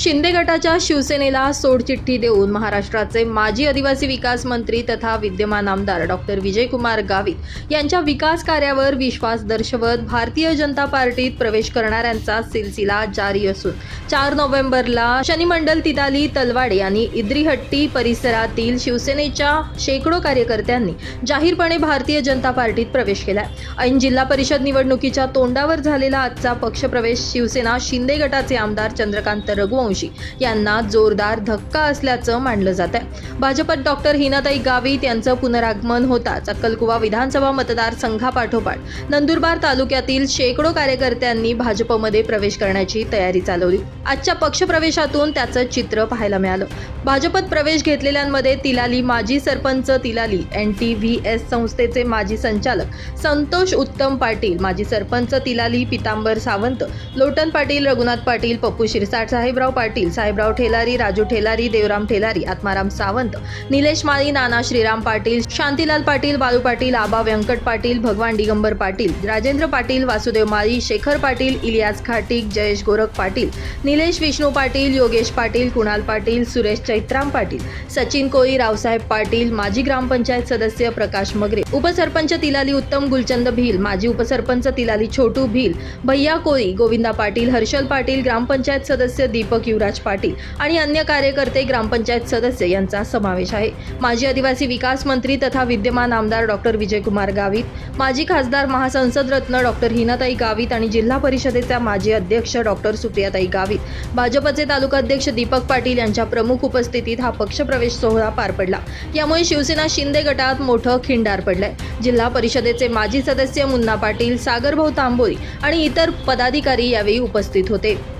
शिंदे गटाच्या शिवसेनेला सोडचिठ्ठी देऊन महाराष्ट्राचे माजी आदिवासी विकास मंत्री तथा विद्यमान आमदार डॉक्टर विजयकुमार गावित यांच्या विकास कार्यावर विश्वास दर्शवत भारतीय जनता पार्टीत प्रवेश करणाऱ्यांचा सिलसिला जारी असून चार नोव्हेंबरला शनिमंडल तिताली तलवाडे आणि इद्रीहट्टी परिसरातील शिवसेनेच्या शेकडो कार्यकर्त्यांनी जाहीरपणे भारतीय जनता पार्टीत प्रवेश केलाय. ऐन जिल्हा परिषद निवडणुकीच्या तोंडावर झालेला आजचा पक्षप्रवेश शिवसेना शिंदे गटाचे आमदार चंद्रकांत रघुवंश यांना जोरदार धक्का असल्याचं मानलं जात आहे. भाजपत डॉक्टर हिनाताई गावित यांचं पुनरागमन होताच. अक्कलकुवा विधानसभा मतदारसंघापाठोपाठ नंदुरबार तालुक्यातील शेकडो कार्यकर्त्यांनी भाजपमध्ये प्रवेश करण्याची तयारी चालवली. आजच्या पक्षप्रवेशातून त्याचं चित्र पाहायला मिळालं. भाजपत प्रवेश घेतलेल्यांमध्ये तिलाली माजी sarpanch Tilali N T V S संस्थेचे माजी संचालक संतोष उत्तम पाटील माजी सरपंच तिलाली पितांबर सावंत लोटन पाटील रघुनाथ पाटील पप्पू शिरसाट साहेबराव पाटील साहेबराव ठेलारी राजू ठेलारी देवराम ठेलारी आत्माराम सावंत निलेश माळी नाना श्रीराम पाटील शांतीलाल पाटील बालू पाटील आबा व्यंकट पाटील भगवान दिगंबर पाटील राजेंद्र पाटील वासुदेव माळी शेखर पाटील इलियास खाटीक जयेश गोरख पाटील निलेश विष्णू पाटील योगेश पाटील कुणाल पाटील सुरेश चैत्राम पाटील सचिन कोळी रावसाहेब पाटील माजी ग्रामपंचायत सदस्य प्रकाश मगरे उपसरपंच तिलाली उत्तम गुलचंद भील माजी उपसरपंच तिलाली छोटू भील भैया कोळी गोविंदा पाटील हर्षल पाटील ग्रामपंचायत सदस्य दीपक युवराज पाटील आणि अन्य कार्यकर्ते ग्रामपंचायत सदस्य यांचा समावेश आहे. माजी आदिवासी विकास मंत्री तथा विद्यमान आमदार डॉक्टर विजयकुमार गावित माजी खासदार महासंसद रत्न डॉक्टर हिनाताई गावित आणि जिल्हा परिषदेच्या माजी अध्यक्ष डॉक्टर सुप्रियाताई गावित. भाजपचे तालुकाध्यक्ष दीपक पाटील यांच्या प्रमुख उपस्थितीत हा पक्षप्रवेश सोहळा पार पडला. यामुळे शिवसेना शिंदे गटात मोठं खिंडार पडलंय. जिल्हा परिषदेचे माजी सदस्य मुन्ना पाटील सागरभाऊ तांबोळी आणि इतर पदाधिकारी यावेळी उपस्थित होते.